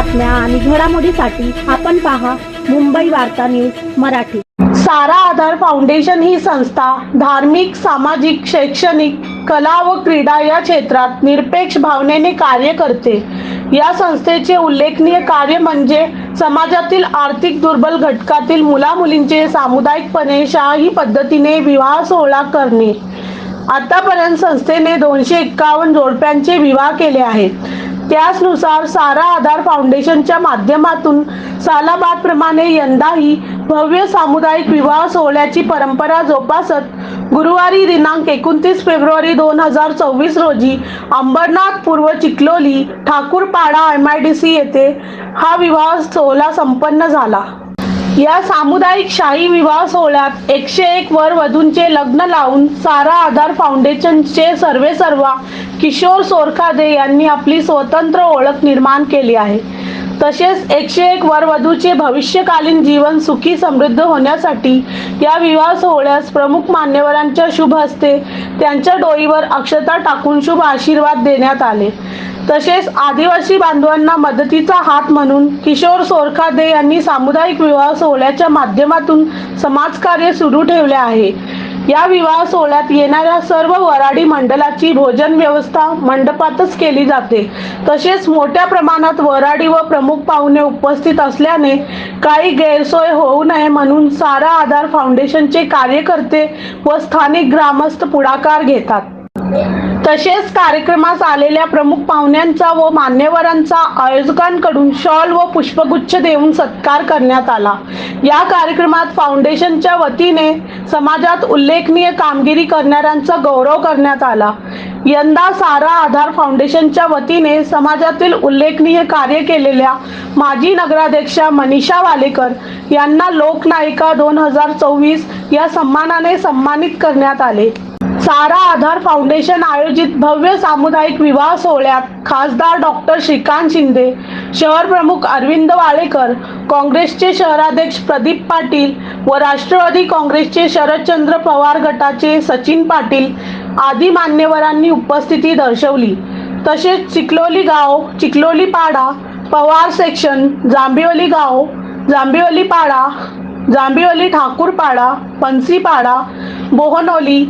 बातम्या आणि घडामोडीसाठी आपण पहा मुंबई वार्ता न्यूज मराठी. सारा आधार फाउंडेशन ही संस्था धार्मिक सामाजिक शैक्षणिक कला व क्रीडा या क्षेत्रात निरपेक्ष भावनेने कार्य करते. या संस्थेचे उल्लेखनीय कार्य म्हणजे समाजातील आर्थिक दुर्बल घटकातील मुलामुलींचे सामुदायिकपणे शाही पद्धतीने विवाह सोहळा करणे. आतापर्यंत संस्थेने दोनशे एक्कावन्न जोडप्यांचे विवाह केले आहेत. त्याचनुसार सारा आधार फाउंडेशनच्या माध्यमातून सालाबाद प्रमाणे यंदाही भव्य सामुदायिक विवाह सोहळ्याची परंपरा जोपासत गुरुवारी दिनांक एकोणतीस फेब्रुवारी दोन हजार चोवीस रोजी अंबरनाथ पूर्व Chikhloli Thakurpada M I D C येथे हा विवाह सोहळा संपन्न झाला. या सामुदायिक शाही विवाह सोहळ्यात एकशे एक वर वधूंचे लग्न लावून सारा आधार फाउंडेशनचे सर्वे सर्वा किशोर सोरखादे यांनी आपली स्वतंत्र ओळख निर्माण केली आहे. तसेच एकशे एक वर वधूचे भविष्यकालीन जीवन सुखी समृद्ध होण्यासाठी या विवाह सोहळ्यास प्रमुख मान्यवरांच्या शुभ हस्ते त्यांच्या डोईवर अक्षता टाकून शुभ आशीर्वाद देण्यात आले. तसेच आदिवासी बांधवांना मदतीचा हात म्हणून किशोर सोरखादे यांनी सामुदायिक विवाह सोहळ्याच्या माध्यमातून समाजकार्य सुरू ठेवले आहे. या विवाह सोहळ्यात येणाऱ्या सर्व वराडी मंडळाची भोजन व्यवस्था मंडपातच केली जाते. तसेच मोठ्या प्रमाणात वराडी व प्रमुख पाहुणे उपस्थित असल्याने काही गैरसोय होऊ नये म्हणून सारा आधार फाउंडेशनचे कार्यकर्ते व स्थानिक ग्रामस्थ पुढाकार घेतात. तसेच कार्यक्रमास आलेल्या प्रमुख पाहुण्यांचा व मान्यवरांचा आयोजकांकडून शॉल व पुष्पगुच्छ देऊन सत्कार करण्यात आला. या कार्यक्रमात फाउंडेशनच्या वतीने समाजात उल्लेखनीय कामगिरी करणाऱ्यांचा गौरव करण्यात आला. यंदा सारा आधार फाउंडेशनच्या वतीने समाजातील उल्लेखनीय कार्य केलेल्या माजी नगराध्यक्षा मनीषा वालेकर यांना लोकनायिका दोन हजार चोवीस या सन्मानाने सन्मानित करण्यात आले. सारा आधार फाउंडेशन आयोजित भव्य सामुदायिक विवाह सोहळ्यात खासदार डॉक्टर श्रीकांत शिंदे शहर प्रमुख अरविंद वाळेकर काँग्रेसचे शहराध्यक्ष प्रदीप पाटील व राष्ट्रवादी काँग्रेसचे शरदचंद्र पवार गटाचे सचिन पाटील आदी मान्यवरांनी उपस्थिती दर्शवली. तसेच चिखलोली गाव चिखलोली पाडा पवार सेक्शन जांभिवली गाव जांभिवली पाडा जांभिवली ठाकूरपाडा पणसीपाडा बोहनोली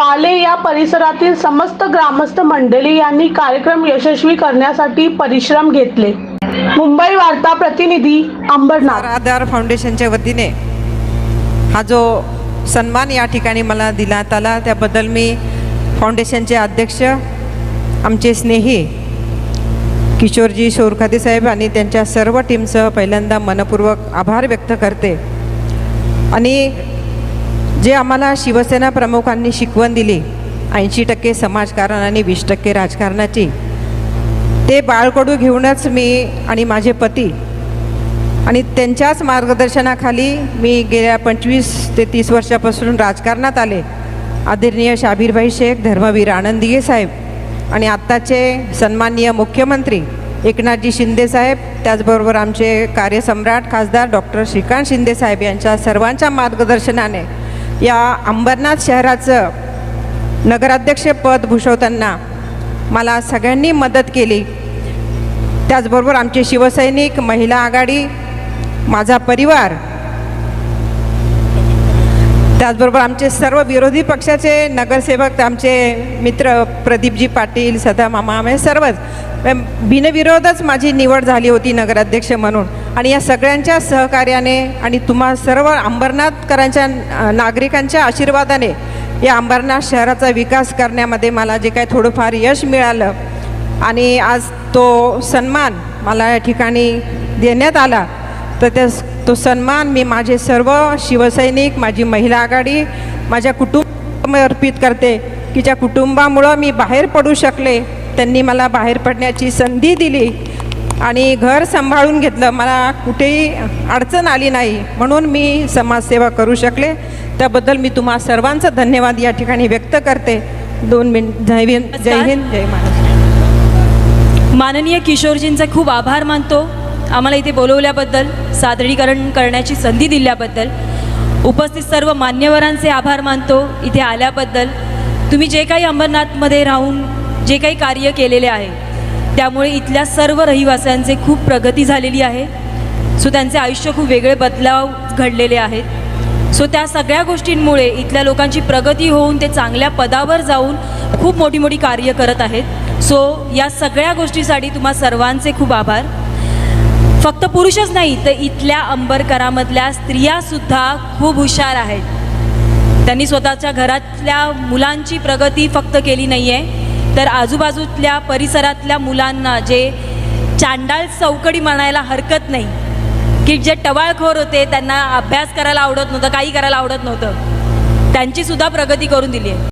पाले या परिसरातील समस्त ग्रामस्थ मंडळी यांनी कार्यक्रम यशस्वी करण्यासाठी परिश्रम घेतले. मुंबई वार्ता प्रतिनिधी अंबरनाथ. आधार फाउंडेशनच्या वतीने हा जो सन्मान या ठिकाणी मला दिला आला त्याबद्दल मी फाउंडेशनचे अध्यक्ष आमचे स्नेही किशोरजी सोरखाते साहेब आणि त्यांच्या सर्व टीमसह पहिल्यांदा मनपूर्वक आभार व्यक्त करते. आणि जे आम्हाला शिवसेना प्रमुखांनी शिकवण दिली ऐंशी टक्के समाजकारण आणि वीस टक्के राजकारणाची ते बाळकडू घेऊनच मी आणि माझे पती आणि त्यांच्याच मार्गदर्शनाखाली मी गेल्या पंचवीस ते तीस वर्षापासून राजकारणात आले. आदरणीय शाबीरभाई शेख धर्मवीर आनंदीये साहेब आणि आत्ताचे सन्माननीय मुख्यमंत्री एकनाथजी शिंदे साहेब त्याचबरोबर आमचे कार्यसम्राट खासदार डॉक्टर श्रीकांत शिंदे साहेब यांच्या सर्वांच्या मार्गदर्शनाने या अंबरनाथ शहराचं नगराध्यक्षपद भूषवताना मला सगळ्यांनी मदत केली. त्याचबरोबर आमचे शिवसैनिक महिला आघाडी माझा परिवार त्याचबरोबर आमचे सर्व विरोधी पक्षाचे नगरसेवक आमचे मित्र प्रदीपजी पाटील सदा मामा हे सर्वच बिनविरोधच माझी निवड झाली होती नगराध्यक्ष म्हणून. आणि या सगळ्यांच्या सहकार्याने आणि तुम्हा सर्व अंबरनाथकरांच्या नागरिकांच्या आशीर्वादाने या अंबरनाथ शहराचा विकास करण्यामध्ये मला जे काही थोडंफार यश मिळालं आणि आज तो सन्मान मला या ठिकाणी देण्यात आला तर त्या तो सन्मान मी माझे सर्व शिवसैनिक माझी महिला आघाडी माझ्या कुटुंब अर्पित करते की ज्या कुटुंबामुळं मी बाहेर पडू शकले त्यांनी मला बाहेर पडण्याची संधी दिली. आणि घर सांभाळून घेतलं. मला कुठेही अडचण आली नाही म्हणून मी समाजसेवा करू शकले. त्याबद्दल मी तुम्हा सर्वांचा धन्यवाद या ठिकाणी व्यक्त करते. दोन मिनिट. जय हिंद. जय हिंद. जय महाराष्ट्र. माननीय किशोरजींचे खूप आभार मानतो. आम्हाला इथे बोलवल्याबद्दल सादरीकरण करण्याची संधी दिल्याबद्दल उपस्थित सर्व मान्यवरांचे आभार मानतो इथे आल्याबद्दल. तुम्ही जे काही अंबरनाथमध्ये राहून जे काही कार्य केलेले आहे त्यामुळे इथल्या सर्व रहिवाशांचे खूप प्रगती झालेली आहे. सो त्यांचे आयुष्य खूप वेगळे बदलाव घडलेले आहेत. सो त्या सगळ्या गोष्टींमुळे इथल्या लोकांची प्रगती होऊन ते चांगल्या पदावर जाऊन खूप मोठी मोठी कार्य करत आहेत. सो या सगळ्या गोष्टीसाठी तुम्हा सर्वांचे खूप आभार. फक्त पुरुषच नाही तर इथल्या अंबरकरामधल्या स्त्रियासुद्धा खूप हुशार आहेत. त्यांनी स्वतःच्या घरातल्या मुलांची प्रगती फक्त केली नाही आहे तर आजूबाजूतल्या परिसरातल्या मुलांना जे चांडाळ चौकडी म्हणायला हरकत नाही की जे टवाळखोर होते त्यांना अभ्यास करायला आवडत नव्हतं काही करायला आवडत नव्हतं त्यांचीसुद्धा प्रगती करून दिली आहे.